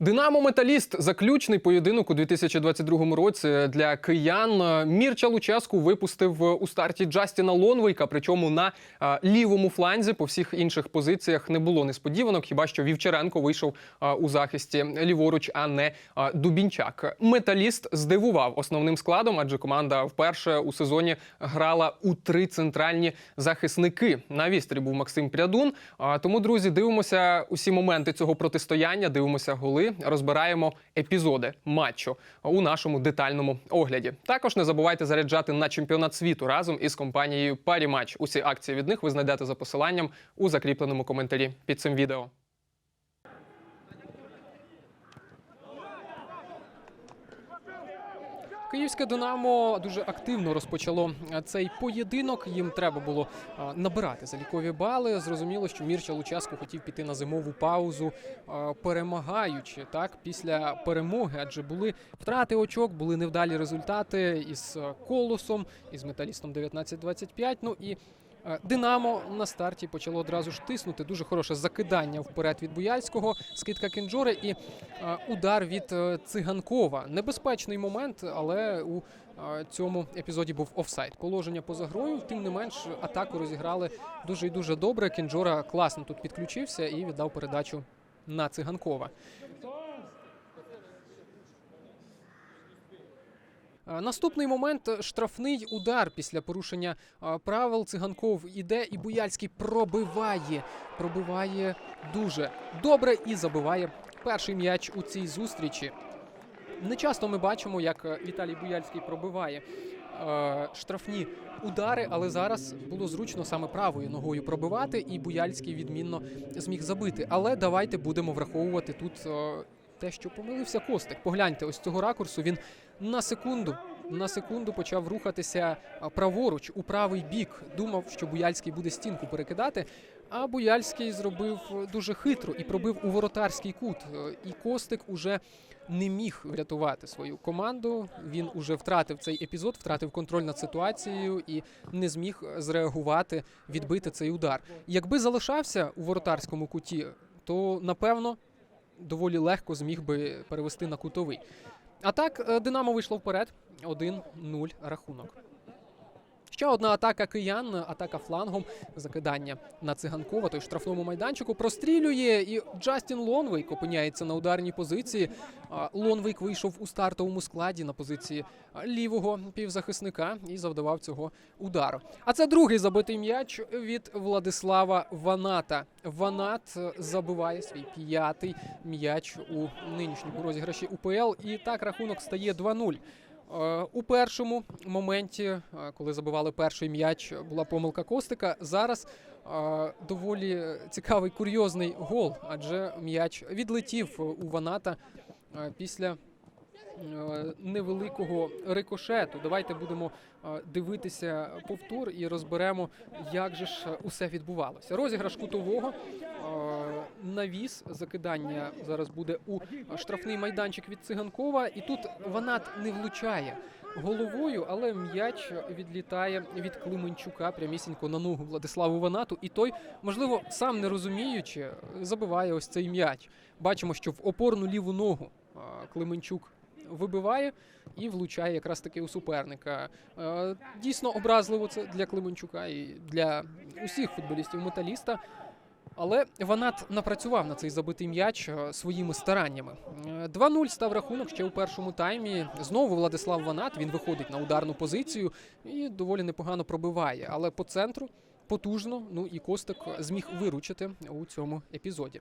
Динамо Металіст заключний поєдинок у 2022 році для киян. Мірча Луческу випустив у старті Джастіна Лонвейка. Причому на лівому фланзі по всіх інших позиціях не було несподіванок. Хіба що Вівчаренко вийшов у захисті ліворуч, а не Дубінчак. Металіст здивував основним складом, адже команда вперше у сезоні грала у три центральні захисники. На вістрі був Максим Прядун. А, тому, друзі, дивимося усі моменти цього протистояння. Дивимося голи, розбираємо епізоди матчу у нашому детальному огляді. Також не забувайте заряджати на чемпіонат світу разом із компанією Паріматч. Усі акції від них ви знайдете за посиланням у закріпленому коментарі під цим відео. Київське Динамо дуже активно розпочало е, цей поєдинок. Їм треба було е, набирати залікові бали. Зрозуміло, що Мірча Луческо хотів піти на зимову паузу, е, перемагаючи так після перемоги, адже були втрати очок, були невдалі результати із колосом, із металістом 19-25. Ну і Динамо на старті почало одразу ж тиснути. Дуже хороше закидання вперед від Буяльського, скидка Кінджори і е, удар від е, Циганкова. Небезпечний момент, але у е, цьому епізоді був офсайд. Положення поза грою. Тим не менш, атаку розіграли дуже і дуже добре. Кінджора класно тут підключився і віддав передачу на Циганкова. Наступний момент е, штрафний удар після порушення е, правил. Циганков іде і Буяльський пробиває. Пробиває дуже добре і забиває перший м'яч у цій зустрічі. Не часто ми бачимо, як е, Віталій Буяльський пробиває е, штрафні удари, але зараз було зручно саме правою ногою пробивати, і Буяльський відмінно зміг забити. Але давайте будемо враховувати тут е, те, що помилився Костик. Погляньте, ось цього ракурсу він на секунду. На секунду почав рухатися праворуч у правий бік. Думав, що Буяльський буде стінку перекидати. А Буяльський зробив е, дуже хитро і пробив у воротарський кут. Е, І Костик уже не міг врятувати свою команду. Він уже втратив цей епізод, втратив контроль над ситуацією і не зміг зреагувати, відбити цей удар. Якби залишався у воротарському куті, то напевно доволі легко зміг би перевести на кутовий. А так, е, Динамо вийшло вперед. 1-0 рахунок. Ще одна атака киян, атака флангом, закидання на циганкова, той штрафному майданчику прострілює. І Джастін Лонвейк опиняється на ударній позиції. Лонвейк вийшов у стартовому складі на позиції лівого півзахисника і завдавав цього удару. А це другий забитий м'яч від Владислава Ваната. Ванат е, забиває свій п'ятий м'яч у нинішньому розіграші УПЛ. І так рахунок стає 2-0. Е, У першому моменті, е, коли забивали перший м'яч, була помилка Костика. Зараз е, доволі цікавий курйозний гол, адже м'яч відлетів у Ваната після невеликого рикошету. Давайте будемо дивитися повтор і розберемо, як же ж усе відбувалося. Розіграш кутового. Навіс закидання зараз буде у штрафний майданчик від циганкова, і тут Ванат не влучає головою, але м'яч відлітає від Клименчука прямісінько на ногу Владиславу Ванату. І той, можливо, сам не розуміючи, забиває ось цей м'яч. Бачимо, що в опорну ліву ногу Клименчук вибиває і влучає якраз таки у суперника. Дійсно образливо це для Клименчука і для усіх футболістів металіста. Але Ванат напрацював на цей забитий м'яч е, своїми стараннями. Е, 2-0 став рахунок ще у першому таймі. Знову Владислав Ванат він виходить на ударну позицію і доволі непогано пробиває. Але по центру потужно. Ну і Костик зміг виручити у цьому епізоді.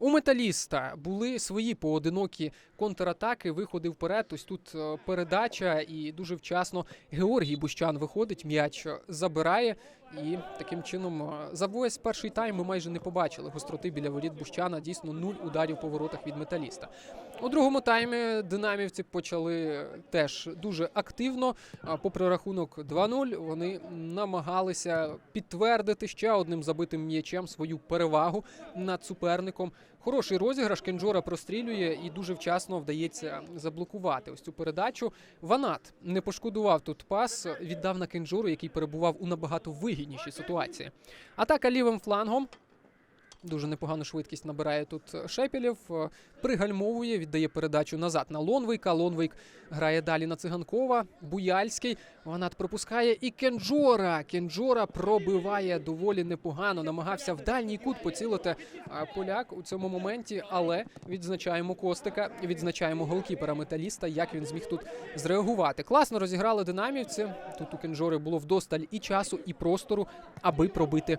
У металіста були свої поодинокі контратаки, виходи вперед. Ось тут е, передача, і дуже вчасно Георгій Бущан виходить, м'яч забирає. І таким чином е, за весь перший тайм ми майже не побачили гостроти біля воріт Бущана. Дійсно, нуль ударів по воротах від металіста. У другому таймі динамівці почали теж дуже активно. Попри рахунок 2-0, вони намагалися підтвердити ще одним забитим м'ячем свою перевагу над суперником. Хороший розіграш Кенджора прострілює і дуже вчасно вдається заблокувати ось цю передачу. Ванат не пошкодував тут пас, віддав на Кенджору, який перебував у набагато вигіднішій ситуації. Атака лівим флангом. Дуже непогану швидкість набирає тут Шепелєв. е, Пригальмовує, віддає передачу назад на Лонвейка. Лонвейк грає далі на циганкова. Буяльський. Ванат пропускає і Кенджора. Кенджора пробиває доволі непогано. Намагався в дальній кут поцілити поляк у цьому моменті, але відзначаємо Костика, відзначаємо голкіпера металіста, як він зміг тут зреагувати. Класно розіграли динамівці. Тут у Кенджори було вдосталь і часу, і простору, аби пробити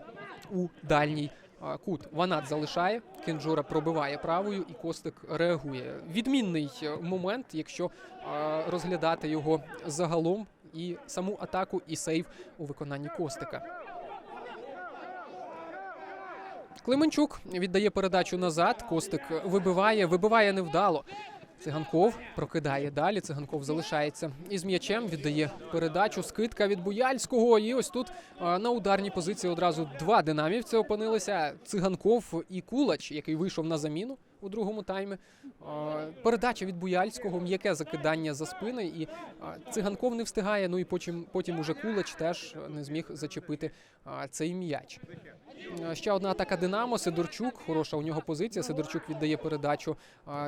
у дальній кут. Ванат залишає, Кенджура пробиває правою, і Костик реагує. Відмінний е, момент, якщо розглядати його загалом, і саму атаку, і сейв у виконанні Костика. Клименчук віддає передачу назад. Костик вибиває, вибиває невдало. Циганков прокидає далі. Циганков залишається із м'ячем. Віддає передачу. Скидка від Буяльського. І ось тут на ударній позиції одразу два динамівці опинилися. Циганков і Кулач, який вийшов на заміну у другому таймі. Передача від Буяльського, м'яке закидання за спини. І циганков не встигає. Ну і потім, потім уже Кулач теж не зміг зачепити цей м'яч. Ще одна атака Динамо. Сидорчук. Хороша у нього позиція. Сидорчук віддає передачу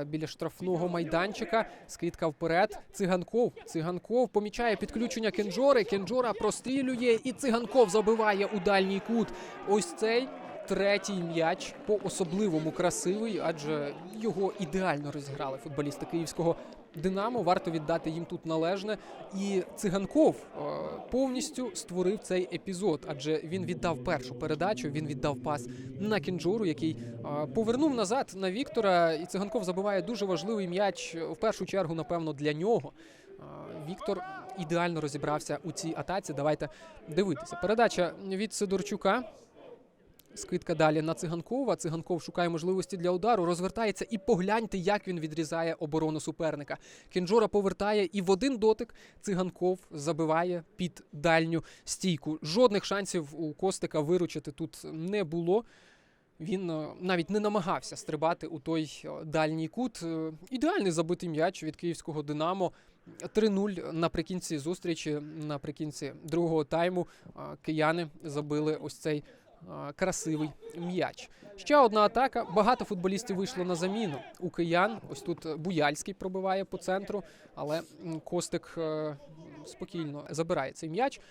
біля штрафного майданчика. Скидка вперед. Циганков. Циганков помічає підключення Кенджори. Кенджора прострілює, і циганков забиває у дальній кут. Ось цей. Третій м'яч по особливому красивий, адже його ідеально розіграли футболісти київського Динамо. Варто віддати їм тут належне. І циганков е, повністю створив цей епізод, адже він віддав першу передачу. Він віддав пас на кінджору, який е, повернув назад на Віктора. І циганков забиває дуже важливий м'яч в першу чергу, напевно, для нього. Е, Віктор ідеально розібрався у цій атаці. Давайте дивитися. Передача від Сидорчука. Скидка далі на циганкова. Циганков шукає можливості для удару, розвертається і погляньте, як він відрізає оборону суперника. Кінджора повертає і в один дотик циганков забиває під дальню стійку. Жодних шансів у Костика виручити тут не було. Він е, навіть не намагався стрибати у той е, дальній кут. Е, Ідеальний забитий м'яч від київського Динамо. 3-0 наприкінці зустрічі, наприкінці другого тайму. Кияни забили ось цей красивий м'яч. Ще одна атака. Багато футболістів вийшло на заміну у киян. Ось тут Буяльський пробиває по центру, але Костик е, спокійно забирає цей м'яч.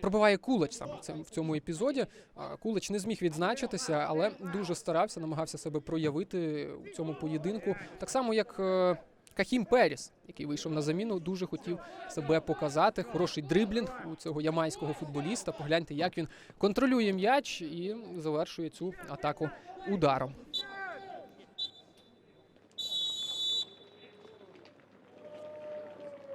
Пробиває Кулач саме в цьому- епізоді. А, Кулач не зміг відзначитися, але дуже старався, намагався себе проявити у цьому поєдинку. Так само, як е, Кахім Періс, який вийшов на заміну, дуже хотів себе показати. Хороший дриблінг у цього ямайського футболіста. Погляньте, як він контролює м'яч і завершує цю атаку ударом.